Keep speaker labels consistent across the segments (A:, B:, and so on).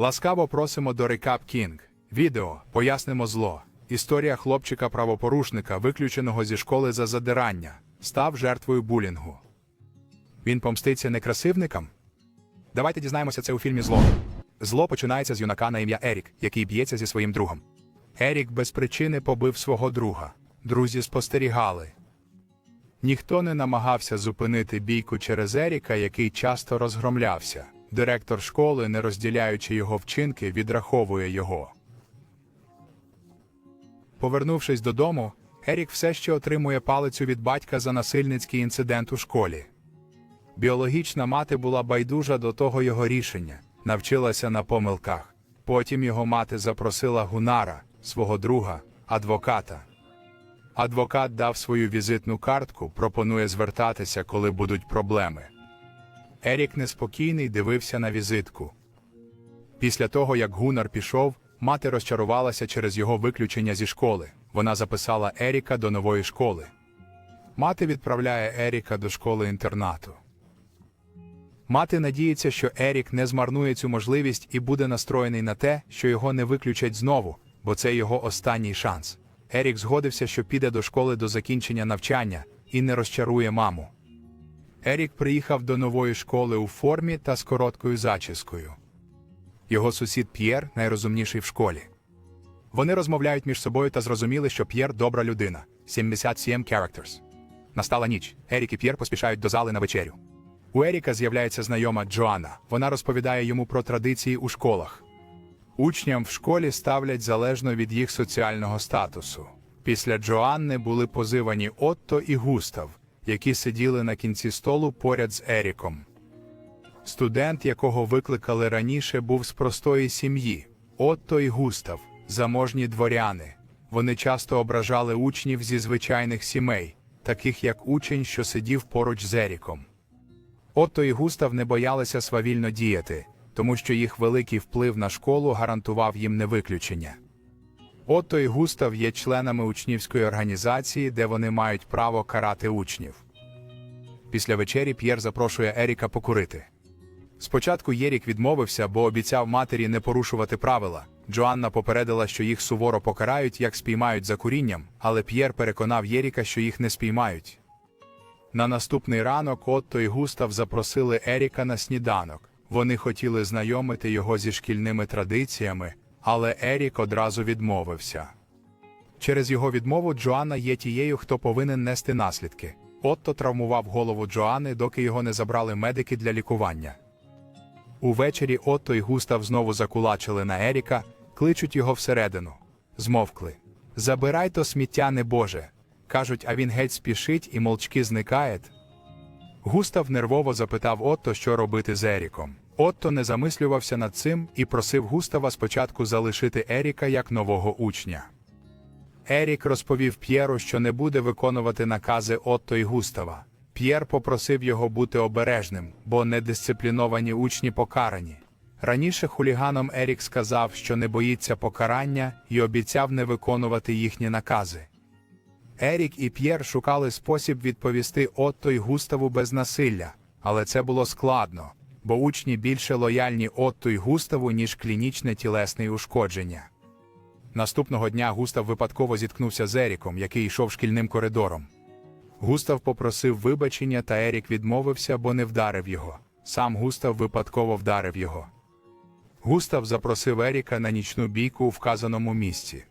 A: Ласкаво просимо до Recap King. Відео пояснимо зло. Історія хлопчика-правопорушника, виключеного зі школи за задирання, став жертвою булінгу. Він помститься некрасивникам? Давайте дізнаємося це у фільмі Зло. Зло починається з юнака на ім'я Ерік, який б'ється зі своїм другом. Ерік без причини побив свого друга. Друзі спостерігали. Ніхто не намагався зупинити бійку через Еріка, який часто розгромлявся. Директор школи, не розділяючи його вчинки, відраховує його. Повернувшись додому, Ерік все ще отримує палицю від батька за насильницький інцидент у школі. Біологічна мати була байдужа до того його рішення, навчилася на помилках. Потім його мати запросила Гунара, свого друга, адвоката. Адвокат дав свою візитну картку, пропонує звертатися, коли будуть проблеми. Ерік неспокійний дивився на візитку. Після того, як Гунар пішов, мати розчарувалася через його виключення зі школи. Вона записала Еріка до нової школи. Мати відправляє Еріка до школи інтернату. Мати надіється, що Ерік не змарнує цю можливість і буде настроєний на те, що його не виключать знову, бо це його останній шанс. Ерік згодився, що піде до школи до закінчення навчання і не розчарує маму. Ерік приїхав до нової школи у формі та з короткою зачіскою. Його сусід П'єр найрозумніший в школі. Вони розмовляють між собою та зрозуміли, що П'єр добра людина 77 characters. Настала ніч. Ерік і П'єр поспішають до зали на вечерю. У Еріка з'являється знайома Джоанна. Вона розповідає йому про традиції у школах. Учням в школі ставлять залежно від їх соціального статусу. Після Джоанни були позивані Отто і Густав, які сиділи на кінці столу поряд з Еріком. Студент, якого викликали раніше, був з простої сім'ї. Отто і Густав, заможні дворяни. Вони часто ображали учнів зі звичайних сімей, таких як учень, що сидів поруч з Еріком. Отто і Густав не боялися свавільно діяти, тому що їх великий вплив на школу гарантував їм невиключення. Отто і Густав є членами учнівської організації, де вони мають право карати учнів. Після вечері П'єр запрошує Еріка покурити. Спочатку Єрік відмовився, бо обіцяв матері не порушувати правила. Джоанна попередила, що їх суворо покарають, як спіймають за курінням, але П'єр переконав Єріка, що їх не спіймають. На наступний ранок Отто і Густав запросили Еріка на сніданок. Вони хотіли знайомити його зі шкільними традиціями, але Ерік одразу відмовився. Через його відмову Джоанна є тією, хто повинен нести наслідки. Отто травмував голову Джоанни, доки його не забрали медики для лікування. Увечері Отто і Густав знову закулачили на Еріка, кличуть його всередину. Змовкли. Забирай то сміття небоже. Кажуть, а він геть спішить і молчки зникає. Густав нервово запитав Отто, що робити з Еріком. Отто не замислювався над цим і просив Густава спочатку залишити Еріка як нового учня. Ерік розповів П'єру, що не буде виконувати накази Отто і Густава. П'єр попросив його бути обережним, бо недисципліновані учні покарані. Раніше хуліганом Ерік сказав, що не боїться покарання і обіцяв не виконувати їхні накази. Ерік і П'єр шукали спосіб відповісти Отто й Густаву без насилля, але це було складно, бо учні більше лояльні Отто й Густаву, ніж клінічне тілесне ушкодження. Наступного дня Густав випадково зіткнувся з Еріком, який йшов шкільним коридором. Густав попросив вибачення, та Ерік відмовився, бо не вдарив його. Сам Густав випадково вдарив його. Густав запросив Еріка на нічну бійку у вказаному місці.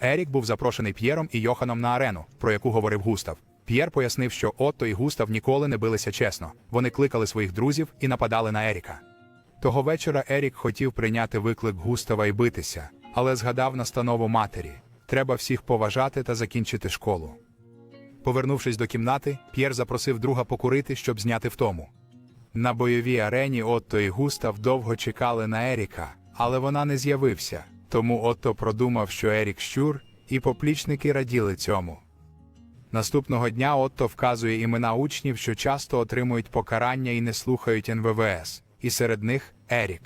A: Ерік був запрошений П'єром і Йоханом на арену, про яку говорив Густав. П'єр пояснив, що Отто і Густав ніколи не билися чесно. Вони кликали своїх друзів і нападали на Еріка. Того вечора Ерік хотів прийняти виклик Густава і битися, але згадав настанову матері: треба всіх поважати та закінчити школу. Повернувшись до кімнати, П'єр запросив друга покурити, щоб зняти втому. На бойовій арені Отто і Густав довго чекали на Еріка, але вона не з'явився. Тому Отто продумав, що Ерік щур, і поплічники раділи цьому. Наступного дня Отто вказує імена учнів, що часто отримують покарання і не слухають НВВС, і серед них Ерік.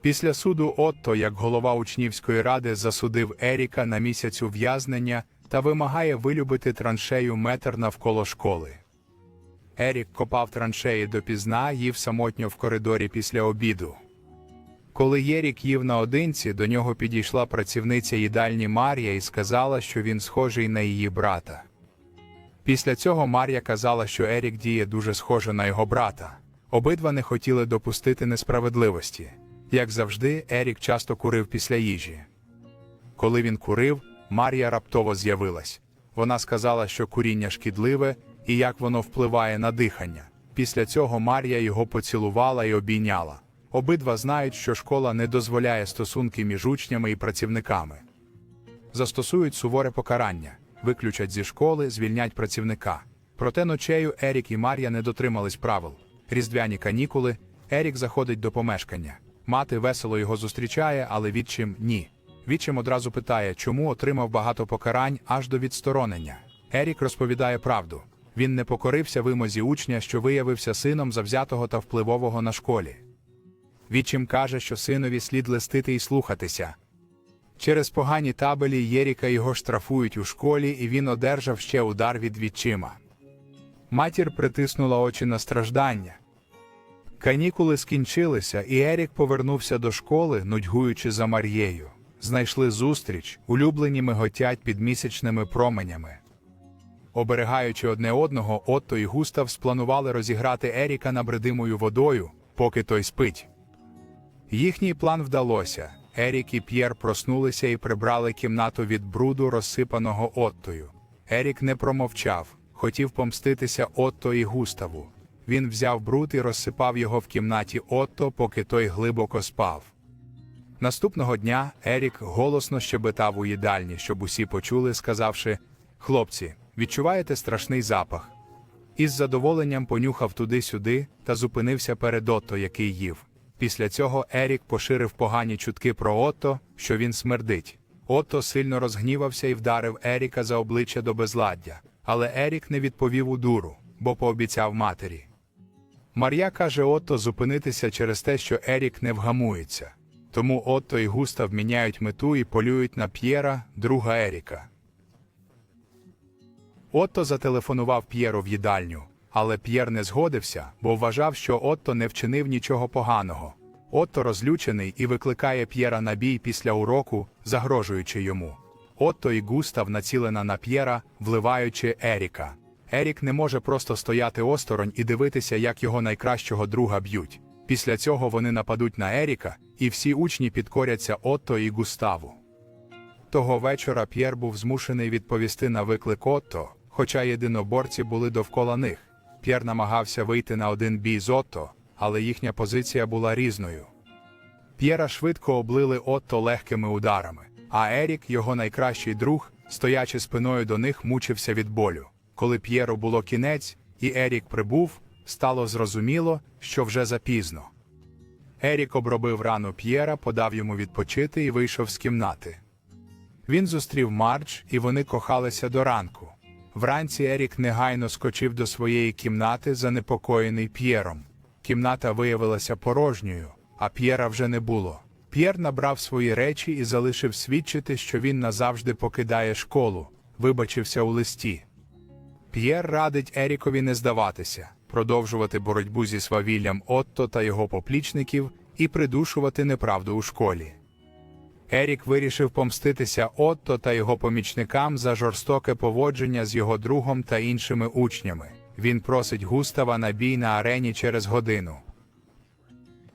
A: Після суду Отто, як голова учнівської ради, засудив Еріка на місяць ув'язнення та вимагає вилюбити траншею метр навколо школи. Ерік копав траншеї допізна, їв самотньо в коридорі після обіду. Коли Єрік їв наодинці, до нього підійшла працівниця їдальні Марія і сказала, що він схожий на її брата. Після цього Марія казала, що Ерік діє дуже схоже на його брата. Обидва не хотіли допустити несправедливості. Як завжди, Ерік часто курив після їжі. Коли він курив, Марія раптово з'явилась. Вона сказала, що куріння шкідливе і як воно впливає на дихання. Після цього Марія його поцілувала і обійняла. Обидва знають, що школа не дозволяє стосунки між учнями і працівниками. Застосують суворе покарання, виключать зі школи, звільнять працівника. Проте ночею Ерік і Мар'я не дотримались правил. Різдвяні канікули, Ерік заходить до помешкання. Мати весело його зустрічає, але відчим ні. Відчим одразу питає, чому отримав багато покарань аж до відсторонення. Ерік розповідає правду. Він не покорився вимозі учня, що виявився сином завзятого та впливового на школі. Відчим каже, що синові слід листити і слухатися. Через погані табелі Єріка його штрафують у школі, і він одержав ще удар від відчима. Матір притиснула очі на страждання. Канікули скінчилися, і Ерік повернувся до школи, нудьгуючи за Мар'єю. Знайшли зустріч, улюблені миготять під місячними променями. Оберегаючи одне одного, Отто і Густав спланували розіграти Еріка набридимою водою, поки той спить. Їхній план вдалося. Ерік і П'єр проснулися і прибрали кімнату від бруду, розсипаного Оттою. Ерік не промовчав, хотів помститися Отто і Густаву. Він взяв бруд і розсипав його в кімнаті Отто, поки той глибоко спав. Наступного дня Ерік голосно щебетав у їдальні, щоб усі почули, сказавши: Хлопці, відчуваєте страшний запах? Із задоволенням понюхав туди-сюди та зупинився перед Отто, який їв. Після цього Ерік поширив погані чутки про Отто, що він смердить. Отто сильно розгнівався і вдарив Еріка за обличчя до безладдя, але Ерік не відповів у дуру, бо пообіцяв матері. Мар'я каже Отто зупинитися через те, що Ерік не вгамується. Тому Отто і Густав міняють мету і полюють на П'єра, друга Еріка. Отто зателефонував П'єру в їдальню, але П'єр не згодився, бо вважав, що Отто не вчинив нічого поганого. Отто розлючений і викликає П'єра на бій після уроку, загрожуючи йому. Отто і Густав націлена на П'єра, вливаючи Еріка. Ерік не може просто стояти осторонь і дивитися, як його найкращого друга б'ють. Після цього вони нападуть на Еріка, і всі учні підкоряться Отто і Густаву. Того вечора П'єр був змушений відповісти на виклик Отто, хоча єдиноборці були довкола них. П'єр намагався вийти на один бій з Отто, але їхня позиція була різною. П'єра швидко облили Отто легкими ударами, а Ерік, його найкращий друг, стоячи спиною до них, мучився від болю. Коли П'єру було кінець, і Ерік прибув, стало зрозуміло, що вже запізно. Ерік обробив рану П'єра, подав йому відпочити і вийшов з кімнати. Він зустрів Мардж, і вони кохалися до ранку. Вранці Ерік негайно скочив до своєї кімнати, занепокоєний П'єром. Кімната виявилася порожньою, а П'єра вже не було. П'єр набрав свої речі і залишив свідчити, що він назавжди покидає школу, вибачився у листі. П'єр радить Ерікові не здаватися, продовжувати боротьбу зі свавіллям Отто та його поплічників і придушувати неправду у школі. Ерік вирішив помститися Отто та його помічникам за жорстоке поводження з його другом та іншими учнями. Він просить Густава на бій на арені через годину.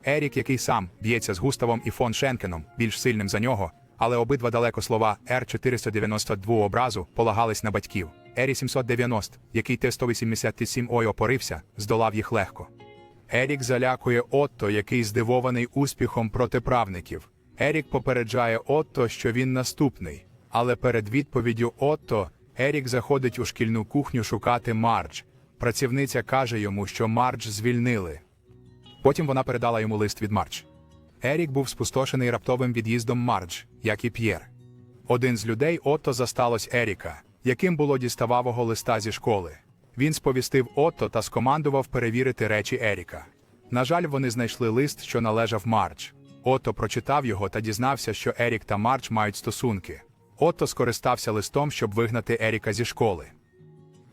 A: Ерік, який сам б'ється з Густавом і фон Шенкеном, більш сильним за нього, але обидва далеко слова Р-492 образу полагались на батьків. Ері 790, який Т-187 ой опорився, здолав їх легко. Ерік залякує Отто, який здивований успіхом протиправників. Ерік попереджає Отто, що він наступний. Але перед відповіддю Отто Ерік заходить у шкільну кухню шукати Мардж. Працівниця каже йому, що Мардж звільнили. Потім вона передала йому лист від Мардж. Ерік був спустошений раптовим від'їздом Мардж, як і П'єр. Один з людей Отто засталось Еріка, яким було дістававого листа зі школи. Він сповістив Отто та скомандував перевірити речі Еріка. На жаль, вони знайшли лист, що належав Мардж. Отто прочитав його та дізнався, що Ерік та Мардж мають стосунки. Отто скористався листом, щоб вигнати Еріка зі школи.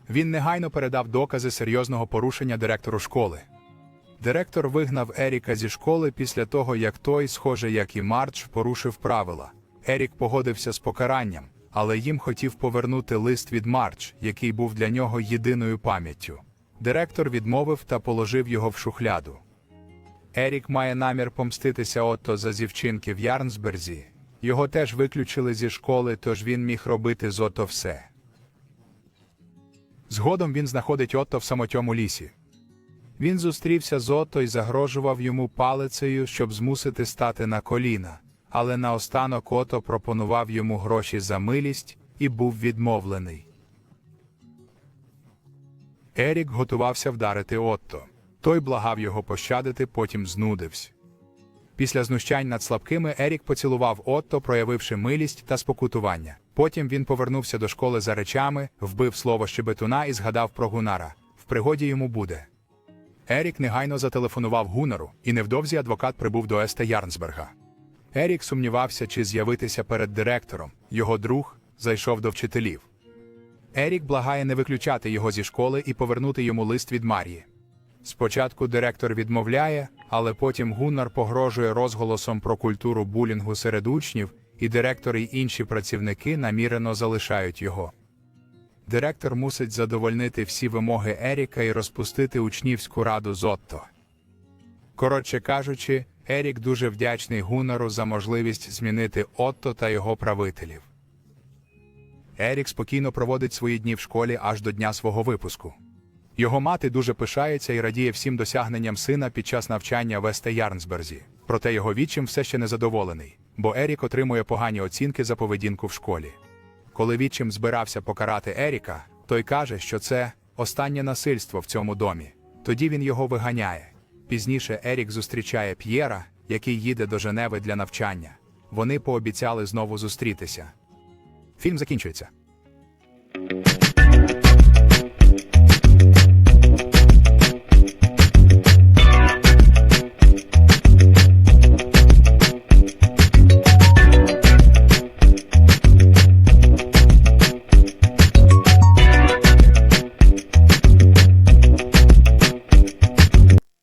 A: Він негайно передав докази серйозного порушення директору школи. Директор вигнав Еріка зі школи після того, як той, схоже як і Мардж, порушив правила. Ерік погодився з покаранням, але їм хотів повернути лист від Мардж, який був для нього єдиною пам'яттю. Директор відмовив та положив його в шухляду. Ерік має намір помститися Отто за зівчинки в Ярнсберзі. Його теж виключили зі школи, тож він міг робити з Отто все. Згодом він знаходить Отто в самотьому лісі. Він зустрівся з Отто і загрожував йому палицею, щоб змусити стати на коліна, але наостанок Отто пропонував йому гроші за милість і був відмовлений. Ерік готувався вдарити Отто. Той благав його пощадити, потім знудився. Після знущань над слабкими Ерік поцілував Отто, проявивши милість та спокутування. Потім він повернувся до школи за речами, вбив слово щебетуна і згадав про Гунара. В пригоді йому буде. Ерік негайно зателефонував Гунару, і невдовзі адвокат прибув до Еста Ярнсберга. Ерік сумнівався, чи з'явитися перед директором. Його друг зайшов до вчителів. Ерік благає не виключати його зі школи і повернути йому лист від Марії. Спочатку директор відмовляє, але потім Гуннар погрожує розголосом про культуру булінгу серед учнів, і директор і інші працівники намірено залишають його. Директор мусить задовольнити всі вимоги Еріка і розпустити учнівську раду з Отто. Коротше кажучи, Ерік дуже вдячний Гуннару за можливість змінити Отто та його правителів. Ерік спокійно проводить свої дні в школі аж до дня свого випуску. Його мати дуже пишається і радіє всім досягненням сина під час навчання в Есте Ярнсберзі. Проте його вічим все ще незадоволений, бо Ерік отримує погані оцінки за поведінку в школі. Коли відчим збирався покарати Еріка, той каже, що це останнє насильство в цьому домі. Тоді він його виганяє. Пізніше Ерік зустрічає П'єра, який їде до Женеви для навчання. Вони пообіцяли знову зустрітися. Фільм закінчується.